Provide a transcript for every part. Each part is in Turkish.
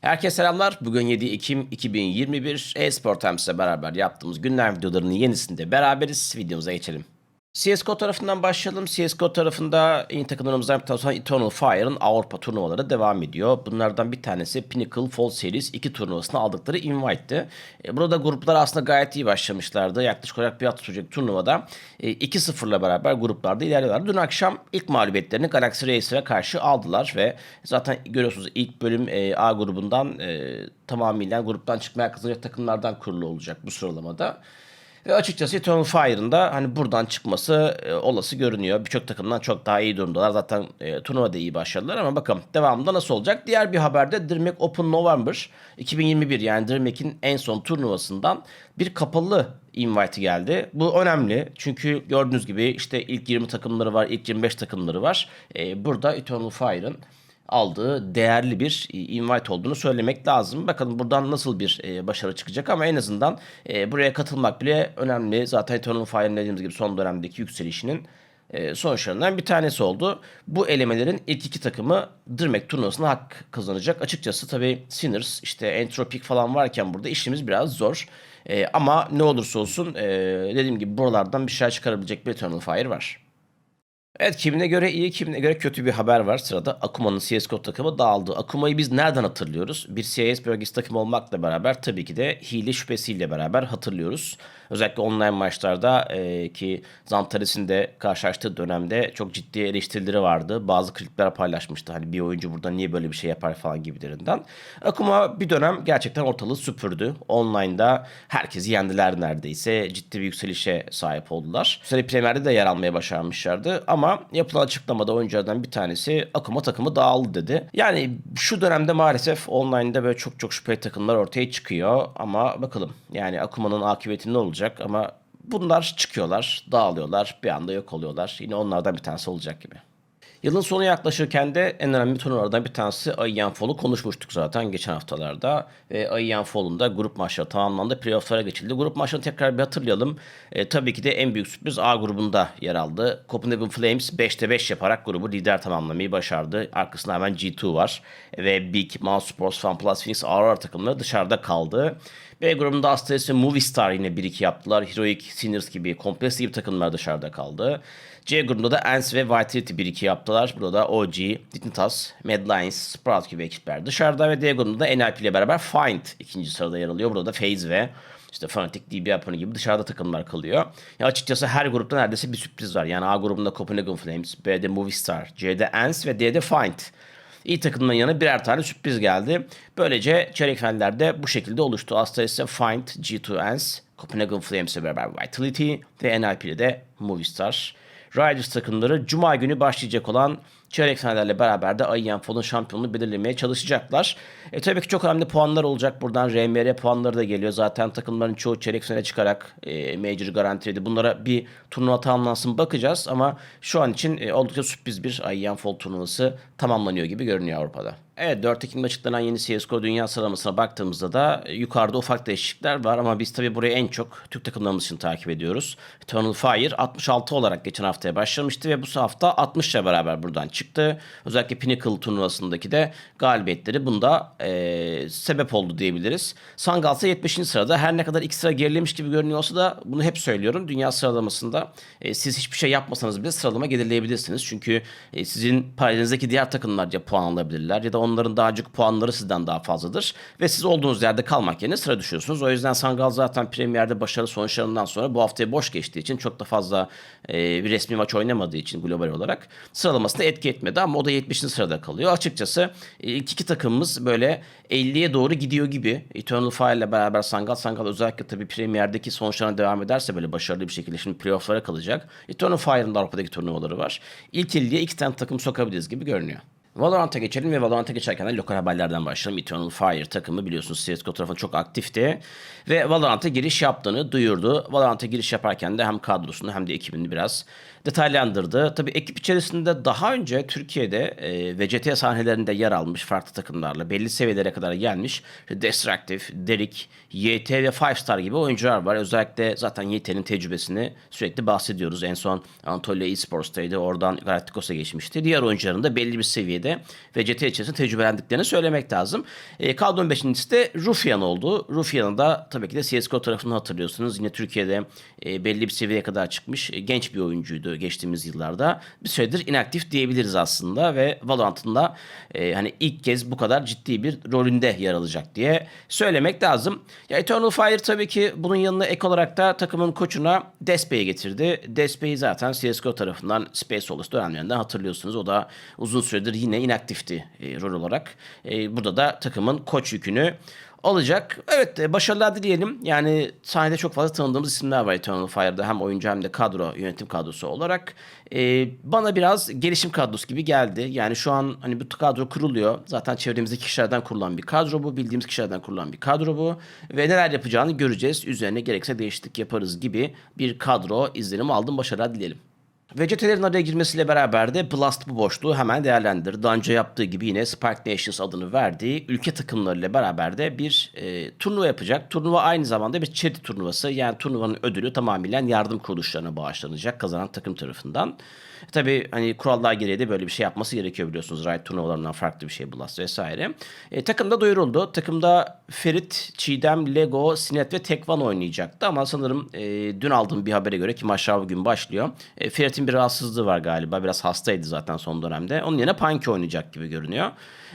Herkese selamlar. Bugün 7 Ekim 2021 e-spor Times'le beraber yaptığımız günler videolarının yenisinde beraberiz. Videomuza geçelim. CSGO tarafından başlayalım. CSGO tarafında yeni takımlarımızdan bir tanesi Eternal Fire'ın Avrupa turnuvaları devam ediyor. Bunlardan bir tanesi Pinnacle Fall Series 2 turnuvasına aldıkları invite'ti. E, Burada gruplar aslında gayet iyi başlamışlardı. Yaklaşık olarak bir hafta sürecek turnuvada e, 2-0'la beraber gruplarda ilerliyorlar. Dün akşam ilk mağlubiyetlerini Galaxy Racer'a karşı aldılar ve zaten görüyorsunuz ilk bölüm e, A grubundan e, tamamıyla gruptan çıkmaya kazanacak takımlardan kurulu olacak bu sıralamada. Ve açıkçası Eternal Fire'ın da hani buradan çıkması e, olası görünüyor. Birçok takımdan çok daha iyi durumdalar. Zaten e, turnuvada iyi başladılar ama bakalım devamında nasıl olacak. Diğer bir haberde DreamHack Open November 2021 yani DreamHack'in en son turnuvasından bir kapalı invite geldi. Bu önemli çünkü gördüğünüz gibi işte ilk 20 takımları var, ilk 25 takımları var. E, burada Eternal Fire'ın aldığı değerli bir e, invite olduğunu söylemek lazım. Bakalım buradan nasıl bir e, başarı çıkacak ama en azından e, buraya katılmak bile önemli. Zaten Eternal Fire'ın dediğimiz gibi son dönemdeki yükselişinin sonuçlarından bir tanesi oldu. Bu elemelerin ilk iki takımı Dirmek turnuvasına hak kazanacak. Açıkçası tabii Sinners, işte Entropic falan varken burada işimiz biraz zor. Ama ne olursa olsun dediğim gibi buralardan bir şey çıkarabilecek bir Eternal Fire var. Evet kimine göre iyi kimine göre kötü bir haber var sırada. Akuma'nın CSGO takımı dağıldı. Akuma'yı biz nereden hatırlıyoruz? Bir CIS bölgesi takımı olmakla beraber tabii ki de hile şüphesiyle beraber hatırlıyoruz. Özellikle online maçlarda e, ki Zantares'in de karşılaştığı dönemde çok ciddi eleştirileri vardı. Bazı klipler paylaşmıştı. Hani bir oyuncu burada niye böyle bir şey yapar falan gibilerinden. Akuma bir dönem gerçekten ortalığı süpürdü. Online'da herkesi yendiler neredeyse. Ciddi bir yükselişe sahip oldular. Seri Premier'de de yer almaya başarmışlardı. Ama yapılan açıklamada oyunculardan bir tanesi Akuma takımı dağıldı dedi. Yani şu dönemde maalesef online'da böyle çok çok şüpheli takımlar ortaya çıkıyor. Ama bakalım yani Akuma'nın akıbeti ne olacak ama bunlar çıkıyorlar, dağılıyorlar, bir anda yok oluyorlar. Yine onlardan bir tanesi olacak gibi. Yılın sonu yaklaşırken de en önemli turnuvalardan bir tanesi Ayyan Fall'u konuşmuştuk zaten geçen haftalarda. Ve Ayyan Fall'un da grup maçları tamamlandı. Playoff'lara geçildi. Grup maçlarını tekrar bir hatırlayalım. E, tabii ki de en büyük sürpriz A grubunda yer aldı. Copenhagen Flames 5'te 5 yaparak grubu lider tamamlamayı başardı. Arkasında hemen G2 var. Ve Big, Mouse Sports, FunPlus, Phoenix, Aurora takımları dışarıda kaldı. B grubunda Astralis ve Movistar yine 1-2 yaptılar. Heroic, Sinners gibi, Complex gibi takımlar dışarıda kaldı. C grubunda da Ens ve Vitality 1-2 yaptılar. Burada da OG, Dignitas, Mad Lions, Sprout gibi ekipler dışarıda ve D grubunda da NIP ile beraber Find ikinci sırada yer alıyor. Burada da FaZe ve işte Fnatic, DB Apone gibi dışarıda takımlar kalıyor. Ya açıkçası her grupta neredeyse bir sürpriz var. Yani A grubunda Copenhagen Flames, B'de Movistar, C'de Ens ve D'de Find. İyi takımların yanına birer tane sürpriz geldi. Böylece çeyrek finallerde bu şekilde oluştu. Astralis Find, G2 Ens, Copenhagen Flames'e beraber Vitality ve NIP'de de Movistar. Riders takımları Cuma günü başlayacak olan çeyrek finallerle beraber de Ayyan Fall'un şampiyonluğunu belirlemeye çalışacaklar. E, tabii ki çok önemli puanlar olacak. Buradan RMR puanları da geliyor. Zaten takımların çoğu çeyrek finale çıkarak e, Major garantiledi. Bunlara bir turnuva tamamlansın bakacağız ama şu an için e, oldukça sürpriz bir Ayyan Fall turnuvası tamamlanıyor gibi görünüyor Avrupa'da. Evet 4 Ekim'de açıklanan yeni CSGO dünya sıralamasına baktığımızda da yukarıda ufak değişiklikler var ama biz tabii burayı en çok Türk takımlarımız için takip ediyoruz. Eternal Fire 66 olarak geçen haftaya başlamıştı ve bu hafta 60 ile beraber buradan çıktı. Özellikle Pinnacle turnuvasındaki de galibiyetleri bunda e, sebep oldu diyebiliriz. Sangal ise 70. sırada her ne kadar iki sıra gerilemiş gibi görünüyorsa da bunu hep söylüyorum. Dünya sıralamasında e, siz hiçbir şey yapmasanız bile sıralama gerileyebilirsiniz. Çünkü e, sizin paralelinizdeki diğer takımlar ya puan alabilirler ya da onların daha önceki puanları sizden daha fazladır. Ve siz olduğunuz yerde kalmak yerine sıra düşüyorsunuz. O yüzden Sangal zaten Premier'de başarılı sonuçlarından sonra bu haftayı boş geçtiği için çok da fazla e, bir resmi maç oynamadığı için global olarak sıralamasında etki etmedi ama o da 70. sırada kalıyor. Açıkçası e, ilk iki takımımız böyle 50'ye doğru gidiyor gibi. Eternal Fire ile beraber Sangal. Sangal özellikle tabii Premier'deki sonuçlarına devam ederse böyle başarılı bir şekilde şimdi playoff'lara kalacak. Eternal Fire'ın da Avrupa'daki turnuvaları var. İlk 50'ye iki tane takım sokabiliriz gibi görünüyor. Valorant'a geçelim ve Valorant'a geçerken de lokal haberlerden başlayalım. Eternal Fire takımı biliyorsunuz CSGO tarafında çok aktifti. Ve Valorant'a giriş yaptığını duyurdu. Valorant'a giriş yaparken de hem kadrosunu hem de ekibini biraz detaylandırdı. Tabii ekip içerisinde daha önce Türkiye'de e, VCT sahnelerinde yer almış farklı takımlarla belli seviyelere kadar gelmiş Destructive, Derek, YT ve Five Star gibi oyuncular var. Özellikle zaten YT'nin tecrübesini sürekli bahsediyoruz. En son Antalya Esports'taydı. Oradan Galacticos'a geçmişti. Diğer oyuncuların da belli bir seviyede VCT içerisinde tecrübelendiklerini söylemek lazım. E, kadronun beşincisi de Rufian oldu. Rufian'ı da tabii ki de CSGO tarafını hatırlıyorsunuz. Yine Türkiye'de e, belli bir seviyeye kadar çıkmış e, genç bir oyuncuydu geçtiğimiz yıllarda. Bir süredir inaktif diyebiliriz aslında ve Valorant'ın da e, hani ilk kez bu kadar ciddi bir rolünde yer alacak diye söylemek lazım. Ya Eternal Fire tabii ki bunun yanına ek olarak da takımın koçuna Despey'i getirdi. Despey'i zaten CSGO tarafından Space Olası dönemlerinden hatırlıyorsunuz. O da uzun süredir yine inaktifti e, rol olarak. E, burada da takımın koç yükünü olacak. Evet e, başarılar dileyelim. Yani sahnede çok fazla tanıdığımız isimler var Eternal Fire'da hem oyuncu hem de kadro yönetim kadrosu olarak. E, bana biraz gelişim kadrosu gibi geldi. Yani şu an hani bu kadro kuruluyor. Zaten çevremizdeki kişilerden kurulan bir kadro bu. Bildiğimiz kişilerden kurulan bir kadro bu. Ve neler yapacağını göreceğiz. Üzerine gerekse değişiklik yaparız gibi bir kadro izlenimi aldım. Başarılar dileyelim. VCT'lerin araya girmesiyle beraber de Blast bu boşluğu hemen değerlendirdi. Daha önce yaptığı gibi yine Spark Nations adını verdiği ülke takımlarıyla beraber de bir e, turnuva yapacak. Turnuva aynı zamanda bir charity turnuvası. Yani turnuvanın ödülü tamamen yardım kuruluşlarına bağışlanacak kazanan takım tarafından. Tabii hani kurallar gereği de böyle bir şey yapması gerekiyor biliyorsunuz. Riot turnuvalarından farklı bir şey Blast vesaire. E, takımda duyuruldu. Takımda Ferit, Çiğdem, Lego, Sinet ve Tekvan oynayacaktı. Ama sanırım e, dün aldığım bir habere göre ki maçlar bugün başlıyor. E, Ferit'in bir rahatsızlığı var galiba. Biraz hastaydı zaten son dönemde. Onun yerine Panki oynayacak gibi görünüyor.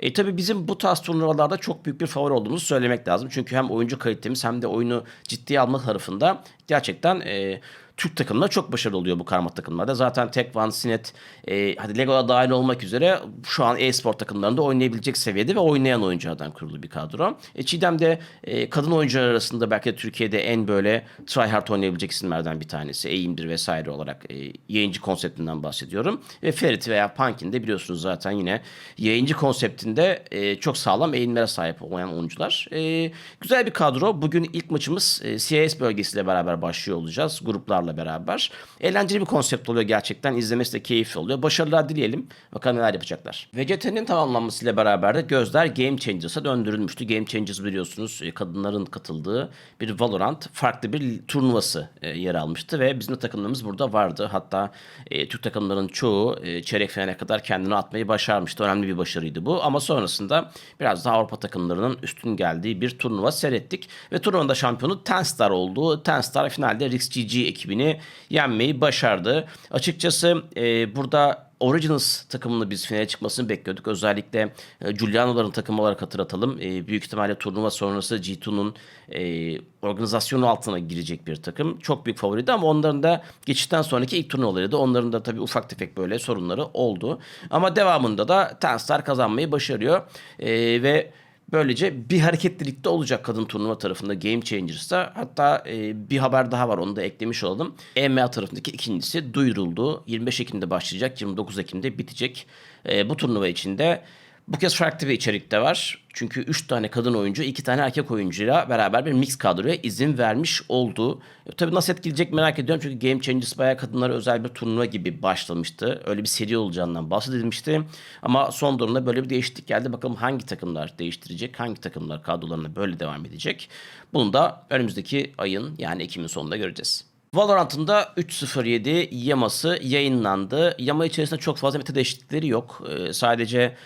E, tabii bizim bu tarz turnuvalarda çok büyük bir favori olduğumuzu söylemek lazım. Çünkü hem oyuncu kalitemiz hem de oyunu ciddiye alma tarafında gerçekten... E, Türk takımları çok başarılı oluyor bu karma takımlarda. Zaten Tekvan, Sinet, e, hadi Lego'da dahil olmak üzere şu an e-spor takımlarında oynayabilecek seviyede ve oynayan oyunculardan kurulu bir kadro. E, Çiğdem de e, kadın oyuncular arasında belki de Türkiye'de en böyle tryhard oynayabilecek isimlerden bir tanesi. Eğimdir vesaire olarak e, yayıncı konseptinden bahsediyorum. Ve Ferit veya Punkin de biliyorsunuz zaten yine yayıncı konseptinde e, çok sağlam eğimlere sahip olan oyuncular. E, güzel bir kadro. Bugün ilk maçımız e, CIS bölgesiyle beraber başlıyor olacağız. Gruplarla beraber. Eğlenceli bir konsept oluyor gerçekten. İzlemesi de keyifli oluyor. Başarılar dileyelim. Bakalım neler yapacaklar. VCT'nin tamamlanmasıyla beraber de gözler Game Changers'a döndürülmüştü. Game Changers biliyorsunuz e, kadınların katıldığı bir Valorant farklı bir turnuvası e, yer almıştı ve bizim de takımlarımız burada vardı. Hatta e, Türk takımlarının çoğu çeyrek finale kadar kendini atmayı başarmıştı. Önemli bir başarıydı bu. Ama sonrasında biraz daha Avrupa takımlarının üstün geldiği bir turnuva seyrettik. Ve turnuvada şampiyonu Tenstar oldu. Tenstar finalde RixGG ekibini yenmeyi başardı. Açıkçası e, burada Originals takımını biz finale çıkmasını bekliyorduk. Özellikle e, Giuliano'ların takımı olarak hatırlatalım. E, büyük ihtimalle turnuva sonrası G2'nun e, organizasyonu altına girecek bir takım. Çok büyük favoriydi ama onların da geçişten sonraki ilk turnuvalarıydı. Onların da tabii ufak tefek böyle sorunları oldu. Ama devamında da Tenstar kazanmayı başarıyor. E, ve Böylece bir hareketlilikte olacak kadın turnuva tarafında Game Changers'ta. Hatta e, bir haber daha var onu da eklemiş olalım. EMEA tarafındaki ikincisi duyuruldu. 25 Ekim'de başlayacak, 29 Ekim'de bitecek. E, bu turnuva içinde bu kez farklı bir içerik de var. Çünkü 3 tane kadın oyuncu, 2 tane erkek oyuncuyla beraber bir mix kadroya izin vermiş oldu. E, tabii nasıl etkileyecek merak ediyorum. Çünkü Game Changers bayağı kadınlara özel bir turnuva gibi başlamıştı. Öyle bir seri olacağından bahsedilmişti. Ama son durumda böyle bir değişiklik geldi. Bakalım hangi takımlar değiştirecek, hangi takımlar kadrolarına böyle devam edecek. Bunu da önümüzdeki ayın yani Ekim'in sonunda göreceğiz. Valorant'ın da 3.07 yaması yayınlandı. Yama içerisinde çok fazla meta değişiklikleri yok. Ee, sadece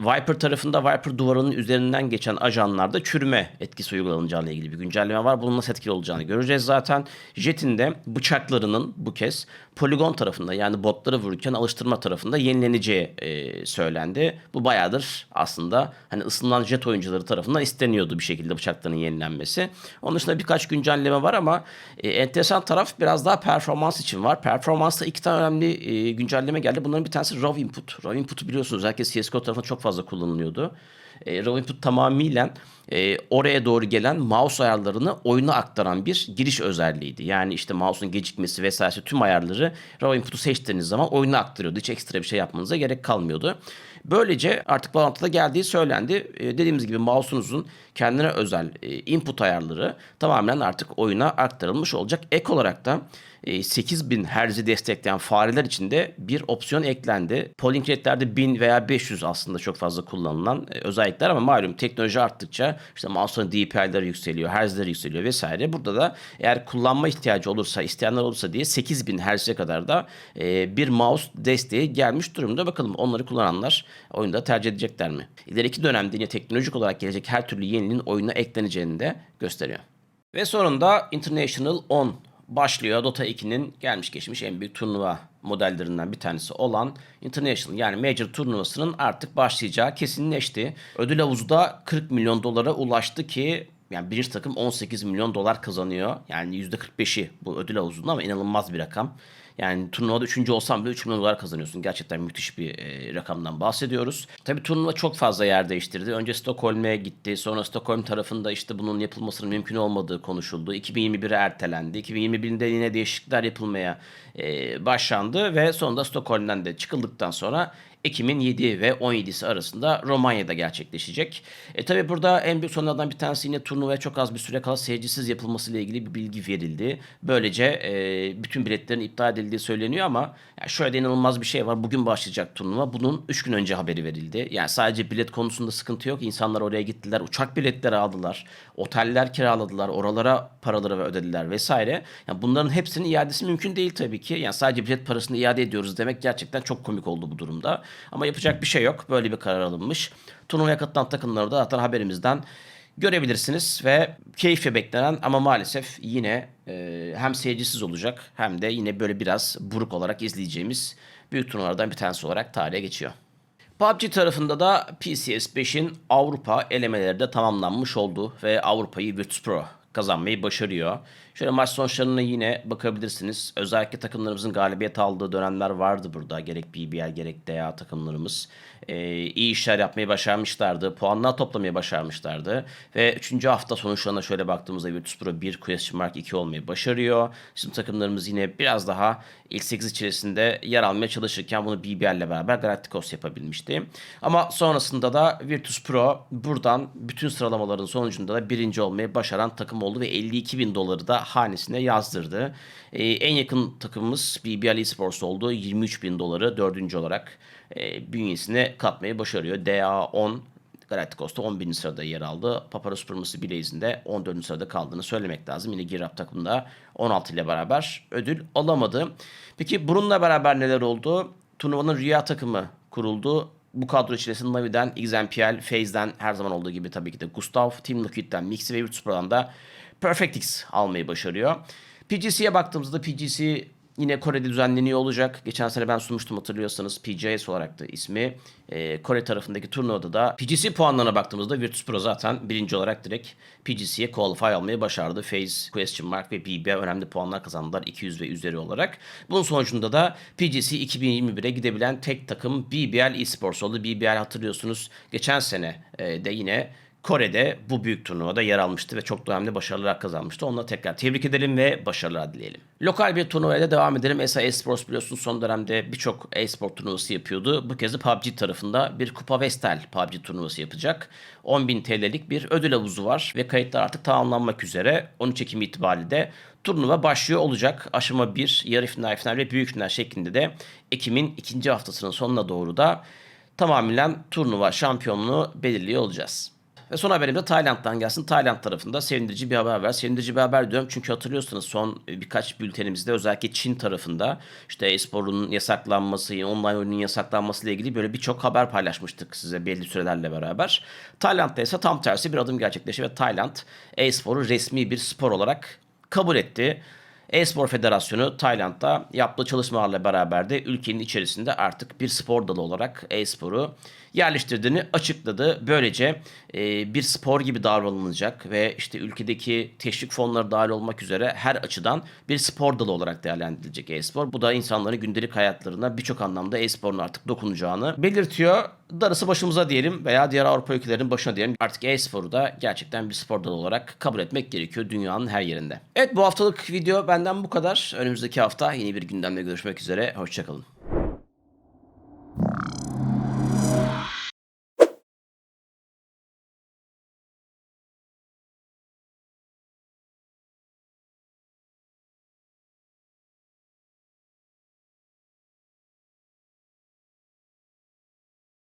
Viper tarafında Viper duvarının üzerinden geçen ajanlarda çürüme etkisi uygulanacağıyla ilgili bir güncelleme var. Bunun nasıl etkili olacağını göreceğiz zaten. Jet'in de bıçaklarının bu kez poligon tarafında yani botları vururken alıştırma tarafında yenileneceği e, söylendi. Bu bayağıdır aslında hani ısınan jet oyuncuları tarafından isteniyordu bir şekilde bıçakların yenilenmesi. Onun dışında birkaç güncelleme var ama e, enteresan taraf biraz daha performans için var. Performansta iki tane önemli e, güncelleme geldi. Bunların bir tanesi RAW input. RAW input'u biliyorsunuz herkes CSGO tarafında çok fazla kullanılıyordu. E, RAW input tamamıyla e, oraya doğru gelen mouse ayarlarını oyuna aktaran bir giriş özelliğiydi. Yani işte mouse'un gecikmesi vesaire tüm ayarları RAW input'u seçtiğiniz zaman oyuna aktarıyordu. Hiç ekstra bir şey yapmanıza gerek kalmıyordu. Böylece artık Valorant'ta geldiği söylendi. E, dediğimiz gibi mouse'unuzun kendine özel e, input ayarları tamamen artık oyuna aktarılmış olacak. Ek olarak da e, 8000 Hz'i destekleyen fareler için de bir opsiyon eklendi. Polling rate'lerde 1000 veya 500 aslında çok fazla kullanılan e, özellikler ama malum teknoloji arttıkça işte mouse'un DPI'leri yükseliyor, Hz'leri yükseliyor vesaire. Burada da eğer kullanma ihtiyacı olursa, isteyenler olursa diye 8000 Hz'e kadar da e, bir mouse desteği gelmiş durumda. Bakalım onları kullananlar oyunda tercih edecekler mi? İleriki dönemde yine teknolojik olarak gelecek her türlü yeniliğin oyuna ekleneceğini de gösteriyor. Ve sonunda International 10 başlıyor. Dota 2'nin gelmiş geçmiş en büyük turnuva modellerinden bir tanesi olan International yani Major turnuvasının artık başlayacağı kesinleşti. Ödül havuzu da 40 milyon dolara ulaştı ki yani birinci takım 18 milyon dolar kazanıyor. Yani %45'i bu ödül havuzunun ama inanılmaz bir rakam. Yani turnuvada üçüncü olsam bile 3 milyon dolar kazanıyorsun. Gerçekten müthiş bir e, rakamdan bahsediyoruz. Tabii turnuva çok fazla yer değiştirdi. Önce Stockholm'e gitti. Sonra Stockholm tarafında işte bunun yapılmasının mümkün olmadığı konuşuldu. 2021'e ertelendi. 2021'de yine değişiklikler yapılmaya e, başlandı ve sonunda Stockholm'den de çıkıldıktan sonra Ekim'in 7 ve 17'si arasında Romanya'da gerçekleşecek. E tabi burada en büyük sorunlardan bir tanesi yine turnuvaya çok az bir süre kala seyircisiz yapılması ile ilgili bir bilgi verildi. Böylece e, bütün biletlerin iptal edildiği söyleniyor ama yani şöyle inanılmaz bir şey var. Bugün başlayacak turnuva. Bunun 3 gün önce haberi verildi. Yani sadece bilet konusunda sıkıntı yok. İnsanlar oraya gittiler. Uçak biletleri aldılar. Oteller kiraladılar. Oralara paraları ödediler vesaire. Yani bunların hepsinin iadesi mümkün değil tabii ki. Yani sadece bilet parasını iade ediyoruz demek gerçekten çok komik oldu bu durumda. Ama yapacak bir şey yok. Böyle bir karar alınmış. Turnuvaya katılan takımları da zaten haberimizden görebilirsiniz ve keyifle beklenen ama maalesef yine e, hem seyircisiz olacak hem de yine böyle biraz buruk olarak izleyeceğimiz büyük turnuvalardan bir tanesi olarak tarihe geçiyor. PUBG tarafında da PCS 5'in Avrupa elemeleri de tamamlanmış oldu ve Avrupa'yı Virtus Pro kazanmayı başarıyor. Şöyle maç sonuçlarına yine bakabilirsiniz. Özellikle takımlarımızın galibiyet aldığı dönemler vardı burada. Gerek BBL gerek DA takımlarımız. Ee, iyi işler yapmayı başarmışlardı. Puanlar toplamayı başarmışlardı. Ve 3. hafta sonuçlarına şöyle baktığımızda Virtus Pro 1, Question Mark 2 olmayı başarıyor. Bizim takımlarımız yine biraz daha ilk 8 içerisinde yer almaya çalışırken bunu BBL ile beraber Galacticos yapabilmişti. Ama sonrasında da Virtus Pro buradan bütün sıralamaların sonucunda da birinci olmayı başaran takım oldu ve 52 bin doları da hanesine yazdırdı. Ee, en yakın takımımız BBL Esports oldu. 23 bin doları dördüncü olarak e, bünyesine katmayı başarıyor. DA10 Galacticos'ta 11. sırada yer aldı. Paparos Primus'u Blaze'inde 14. sırada kaldığını söylemek lazım. Yine Girap takımında 16 ile beraber ödül alamadı. Peki bununla beraber neler oldu? Turnuvanın Rüya takımı kuruldu. Bu kadro içerisinde Navi'den, XMPL, FaZe'den her zaman olduğu gibi tabii ki de Gustav, Team Liquid'den, Mixi ve Virtus Pro'dan da Perfect X almayı başarıyor. PGC'ye baktığımızda PGC yine Kore'de düzenleniyor olacak. Geçen sene ben sunmuştum hatırlıyorsanız PGS olarak da ismi. Ee, Kore tarafındaki turnuvada da PGC puanlarına baktığımızda Virtus Pro zaten birinci olarak direkt PGC'ye qualify almayı başardı. Phase, Question Mark ve BB önemli puanlar kazandılar 200 ve üzeri olarak. Bunun sonucunda da PGC 2021'e gidebilen tek takım BBL Esports oldu. BBL hatırlıyorsunuz geçen sene e, de yine Kore'de bu büyük turnuvada yer almıştı ve çok önemli başarılar kazanmıştı. Onunla tekrar tebrik edelim ve başarılar dileyelim. Lokal bir turnuvaya devam edelim. ESA Esports biliyorsunuz son dönemde birçok e-sport turnuvası yapıyordu. Bu kez de PUBG tarafında bir Kupa Vestel PUBG turnuvası yapacak. 10.000 TL'lik bir ödül havuzu var ve kayıtlar artık tamamlanmak üzere. 13 Ekim itibariyle de turnuva başlıyor olacak. Aşama 1, yarı final, final ve büyük final şeklinde de Ekim'in ikinci haftasının sonuna doğru da tamamen turnuva şampiyonluğu belirliyor olacağız. Ve son haberim de Tayland'dan gelsin. Tayland tarafında sevindirici bir haber var. Sevindirici bir haber diyorum çünkü hatırlıyorsunuz son birkaç bültenimizde özellikle Çin tarafında işte e-sporun yasaklanması, online oyunun yasaklanması ile ilgili böyle birçok haber paylaşmıştık size belli sürelerle beraber. Tayland'da ise tam tersi bir adım gerçekleşti ve Tayland e-sporu resmi bir spor olarak kabul etti. E-Spor Federasyonu Tayland'da yaptığı çalışmalarla beraber de ülkenin içerisinde artık bir spor dalı olarak e-sporu yerleştirdiğini açıkladı. Böylece e, bir spor gibi davranılacak ve işte ülkedeki teşvik fonları dahil olmak üzere her açıdan bir spor dalı olarak değerlendirilecek e-spor. Bu da insanların gündelik hayatlarına birçok anlamda e-sporun artık dokunacağını belirtiyor. Darısı başımıza diyelim veya diğer Avrupa ülkelerinin başına diyelim. Artık e-sporu da gerçekten bir spor dalı olarak kabul etmek gerekiyor dünyanın her yerinde. Evet bu haftalık video benden bu kadar. Önümüzdeki hafta yeni bir gündemle görüşmek üzere. Hoşçakalın.